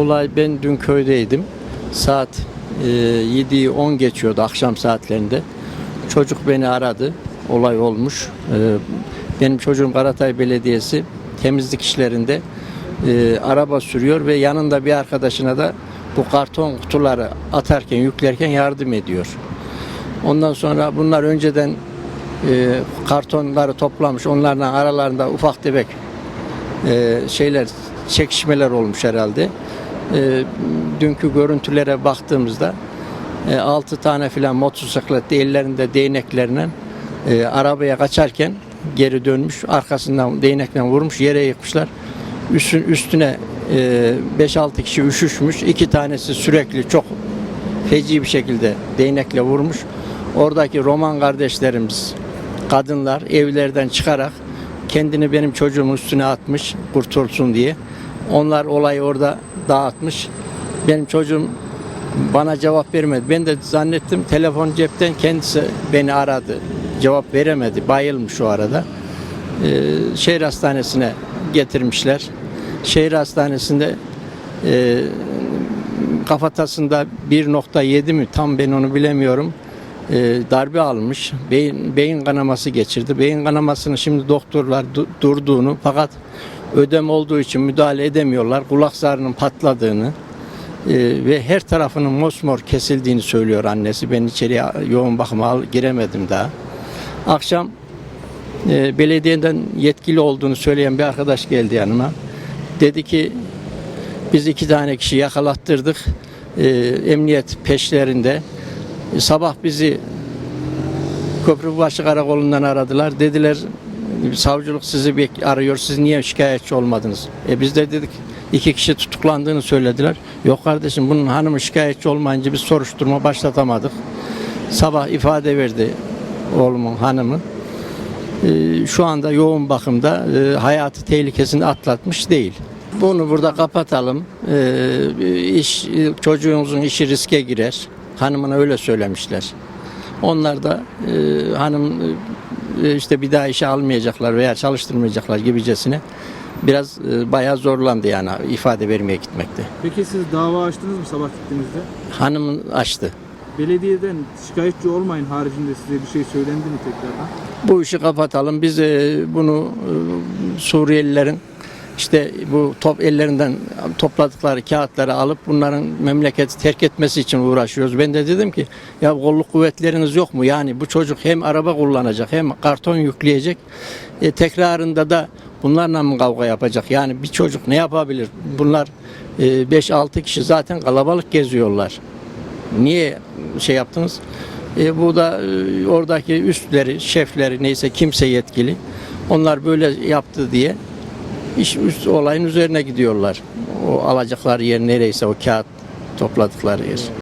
Olay ben dün köydeydim. Saat e, 7'yi 10 geçiyordu akşam saatlerinde. Çocuk beni aradı. Olay olmuş. E, benim çocuğum Karatay Belediyesi temizlik işlerinde e, araba sürüyor ve yanında bir arkadaşına da bu karton kutuları atarken, yüklerken yardım ediyor. Ondan sonra bunlar önceden e, kartonları toplamış. Onlarla aralarında ufak tefek e, şeyler çekişmeler olmuş herhalde. E, dünkü görüntülere baktığımızda e, 6 tane filan motosiklet ellerinde değneklerine e, arabaya kaçarken geri dönmüş. Arkasından değnekle vurmuş. Yere yıkmışlar. Üstün, üstüne e, 5-6 kişi üşüşmüş. iki tanesi sürekli çok feci bir şekilde değnekle vurmuş. Oradaki Roman kardeşlerimiz, kadınlar evlerden çıkarak kendini benim çocuğumun üstüne atmış kurtulsun diye. Onlar olayı orada dağıtmış. Benim çocuğum bana cevap vermedi. Ben de zannettim telefon cepten kendisi beni aradı. Cevap veremedi. Bayılmış o arada. Ee, şehir hastanesine getirmişler. Şehir hastanesinde e, kafatasında 1.7 mi tam ben onu bilemiyorum. E, darbe almış. Beyin, beyin kanaması geçirdi. Beyin kanamasını şimdi doktorlar du- durduğunu fakat ödem olduğu için müdahale edemiyorlar. Kulak zarının patladığını e, ve her tarafının mosmor kesildiğini söylüyor annesi. Ben içeriye yoğun bakıma giremedim daha. Akşam e, belediyeden yetkili olduğunu söyleyen bir arkadaş geldi yanıma. Dedi ki biz iki tane kişi yakalattırdık. Ee, emniyet peşlerinde. E, sabah bizi Köprübaşı Karakolu'ndan aradılar. Dediler savcılık sizi arıyor. Siz niye şikayetçi olmadınız? E biz de dedik iki kişi tutuklandığını söylediler. Yok kardeşim bunun hanımı şikayetçi olmayınca biz soruşturma başlatamadık. Sabah ifade verdi oğlumun hanımı. Ee, şu anda yoğun bakımda e, hayatı tehlikesini atlatmış değil. Bunu burada kapatalım. Ee, iş çocuğunuzun işi riske girer. Hanımına öyle söylemişler. Onlar da e, hanım e, işte bir daha işe almayacaklar veya çalıştırmayacaklar gibicesine biraz e, bayağı zorlandı yani ifade vermeye gitmekte. Peki siz dava açtınız mı sabah gittiğinizde? Hanımın açtı. Belediyeden şikayetçi olmayın haricinde size bir şey söylendi mi tekrardan? Bu işi kapatalım. Biz e, bunu e, Suriyelilerin işte bu top ellerinden topladıkları kağıtları alıp bunların memleketi terk etmesi için uğraşıyoruz. Ben de dedim ki ya kolluk kuvvetleriniz yok mu? Yani bu çocuk hem araba kullanacak hem karton yükleyecek. E, tekrarında da bunlarla mı kavga yapacak? Yani bir çocuk ne yapabilir? Bunlar e, 5-6 kişi zaten kalabalık geziyorlar. Niye şey yaptınız? E, bu da e, oradaki üstleri, şefleri neyse kimse yetkili. Onlar böyle yaptı diye iş üst olayın üzerine gidiyorlar. O alacakları yer nereyse o kağıt topladıkları yer.